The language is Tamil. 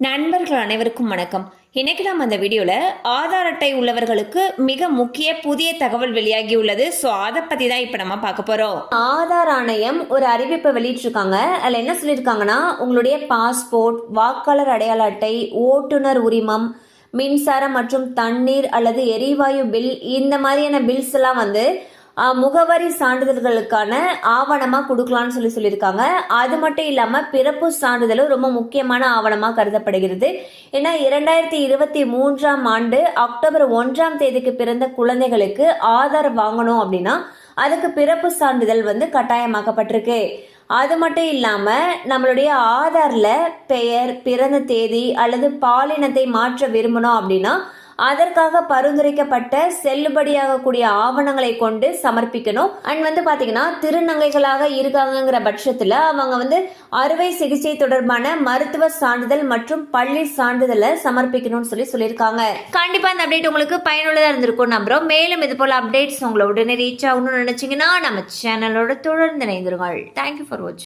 நண்பர்கள் அனைவருக்கும் வணக்கம். இன்னைக்கு நம்ம அந்த வீடியோவில் ஆதார் அட்டை உள்ளவர்களுக்கு மிக முக்கிய புதிய தகவல் வெளியாகி உள்ளது ஸோ அதை பற்றி தான் இப்போ நம்ம பார்க்க போகிறோம் ஆதார் ஆணையம் ஒரு அறிவிப்பை வெளியிட்டிருக்காங்க. அதில் என்ன சொல்லியிருக்காங்கன்னா உங்களுடைய பாஸ்போர்ட் வாக்காளர் அடையாள அட்டை ஓட்டுநர் உரிமம் மின்சாரம் மற்றும் தண்ணீர் அல்லது எரிவாயு பில் இந்த மாதிரியான பில்ஸ் எல்லாம் வந்து முகவரி சான்றிதழ்களுக்கான ஆவணமாக கொடுக்கலாம்னு சொல்லி சொல்லியிருக்காங்க. அது மட்டும் இல்லாமல் பிறப்பு சான்றிதழும் ரொம்ப முக்கியமான ஆவணமாக கருதப்படுகிறது. ஏன்னா இரண்டாயிரத்தி இருபத்தி மூன்றாம் ஆண்டு அக்டோபர் ஒன்றாம் தேதிக்கு பிறந்த குழந்தைகளுக்கு ஆதார் வாங்கணும் அப்படின்னா அதுக்கு பிறப்பு சான்றிதழ் வந்து கட்டாயமாக்கப்பட்டிருக்கு. அது மட்டும் இல்லாமல் நம்மளுடைய ஆதாரில் பெயர் பிறந்த தேதி அல்லது பாலினத்தை மாற்ற விரும்பணும் அப்படின்னா அதற்காக பரிந்துரைக்கப்பட்ட செல்லுபடியாகக்கூடிய ஆவணங்களை கொண்டு சமர்ப்பிக்கணும். அண்ட் வந்து பாத்தீங்கன்னா திருநங்கைகளாக இருக்காங்கங்கிற பட்சத்தில் அவங்க வந்து அறுவை சிகிச்சை தொடர்பான மருத்துவ சான்றிதழ் மற்றும் பள்ளி சான்றிதழை சமர்ப்பிக்கணும்னு சொல்லி சொல்லியிருக்காங்க. கண்டிப்பா இந்த அப்டேட் உங்களுக்கு பயனுள்ளதா இருந்திருக்கும் நம்புறோம். மேலும் இது போல அப்டேட்ஸ் உங்களை உடனே ரீச் ஆகணும்னு நினைச்சீங்கன்னா நம்ம சேனலோட தொடர்ந்து இணைந்திருங்கள். தேங்க்யூ ஃபார் வாட்சிங்